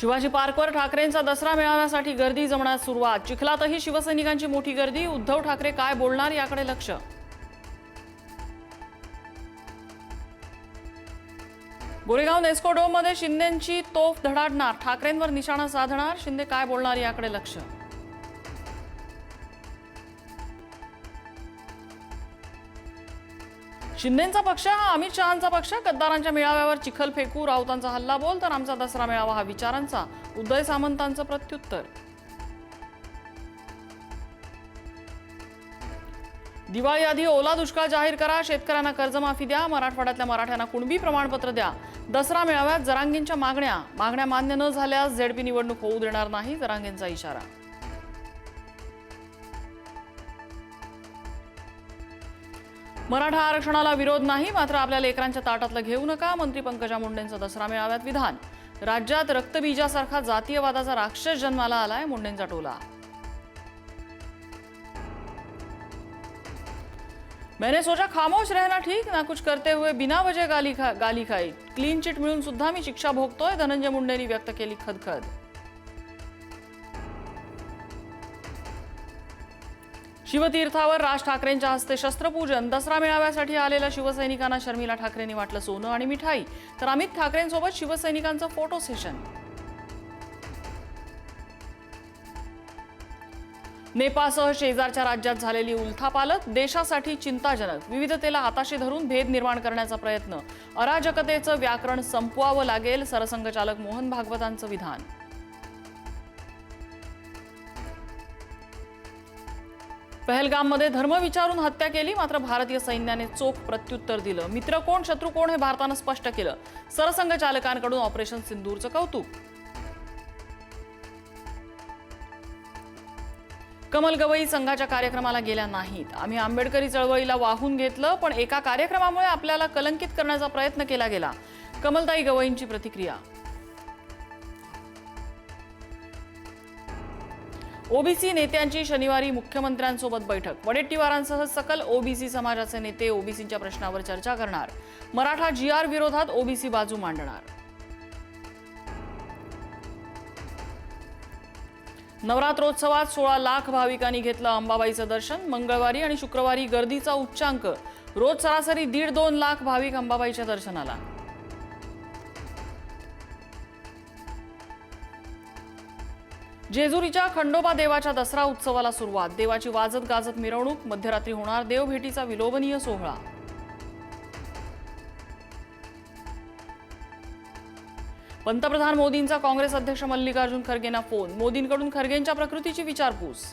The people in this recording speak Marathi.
शिवाजी पार्कवर ठाकरेंचा दसरा मेळाव्यासाठी गर्दी जमण्यास सुरुवात. चिखलातही शिवसैनिकांची मोठी गर्दी. उद्धव ठाकरे काय बोलणार याकडे लक्ष. गोरेगाव नेस्को डोममध्ये शिंदेची तोफ धडाडणार. ठाकरेंवर निशाणा साधणार. शिंदे काय बोलणार याकडे लक्ष. शिंदेचा पक्ष हा अमित शहांचा पक्ष. गद्दारांच्या मेळाव्यावर चिखल फेकू राऊतांचा हल्ला बोल तर आमचा दसरा मेळावा हा विचारांचा. उदय सामंतांचं प्रत्युत्तर. दिवाळी आधी ओला दुष्काळ जाहीर करा शेतकऱ्यांना कर्जमाफी द्या मराठवाड्यातल्या मराठ्यांना कुणबी प्रमाणपत्र द्या. दसरा मेळाव्यात जरांगींच्या मागण्या. मागण्या मान्य न झाल्यास झेडपी निवडणूक होऊ देणार नाही जरांगींचा इशारा. मराठा आरक्षणाला विरोध नाही मात्र आपल्या लेकरांच्या ताटातलं घेऊ नका. मंत्री पंकजा मुंडेंचं दसरा मेळाव्यात विधान. राज्यात रक्तबीजासारखा जातीयवादाचा राक्षस जन्माला आलाय मुंडेंचा टोला. मैंने सोचा खामोश रहना ठीक ना कुछ करते हुए बिना वजह गाली खा गाली खाई. क्लीन चिट मिळून सुद्धा मी शिक्षा भोगतोय धनंजय मुंडेंनी व्यक्त केली खदखद. शिवतीर्थावर राज ठाकरेंच्या हस्ते शस्त्रपूजन. दसरा मेळाव्यासाठी आलेल्या शिवसैनिकांना शर्मिला ठाकरेंनी वाटलं सोनं आणि मिठाई. तर अमित ठाकरेंसोबत शिवसैनिकांचं फोटो सेशन नेपाळसह शेजारच्या राज्यात झालेली उलथापालत देशासाठी चिंताजनक. विविधतेला हाताशी धरून भेद निर्माण करण्याचा प्रयत्न. अराजकतेचं व्याकरण संपवावं लागेल सरसंघचालक मोहन भागवतांचं विधान. पहलगाममध्ये धर्म विचारून हत्या केली मात्र भारतीय सैन्याने चोख प्रत्युत्तर दिलं. मित्र कोण शत्रू कोण हे भारतानं स्पष्ट केलं. सरसंघचालकांकडून ऑपरेशन सिंदूरचं कौतुक. कमल गवई संघाच्या कार्यक्रमाला गेल्या नाहीत. आम्ही आंबेडकरी चळवळीला वाहून घेतलं पण एका कार्यक्रमामुळे आपल्याला कलंकित करण्याचा प्रयत्न केला गेला. कमलताई गवईंची प्रतिक्रिया. ओबीसी नेत्यांची शनिवारी मुख्यमंत्र्यांसोबत बैठक. वडेट्टीवारांसह सकल ओबीसी समाजाचे नेते ओबीसीच्या प्रश्नावर चर्चा करणार. मराठा जी आर विरोधात ओबीसी बाजू मांडणार. नवरात्रोत्सवात सोळा लाख भाविकांनी घेतलं अंबाबाईचं दर्शन. मंगळवारी आणि शुक्रवारी गर्दीचा उच्चांक. रोज सरासरी दीड दोन लाख भाविक अंबाबाईच्या दर्शनाला. जेजुरीच्या खंडोबा देवाच्या दसरा उत्सवाला सुरुवात. देवाची वाजत गाजत मिरवणूक मध्यरात्री होणार देवभेटीचा विलोभनीय सोहळा. पंतप्रधान मोदींचा काँग्रेस अध्यक्ष मल्लिकार्जुन खरगेंना फोन. मोदींकडून खरगेंच्या प्रकृतीची विचारपूस.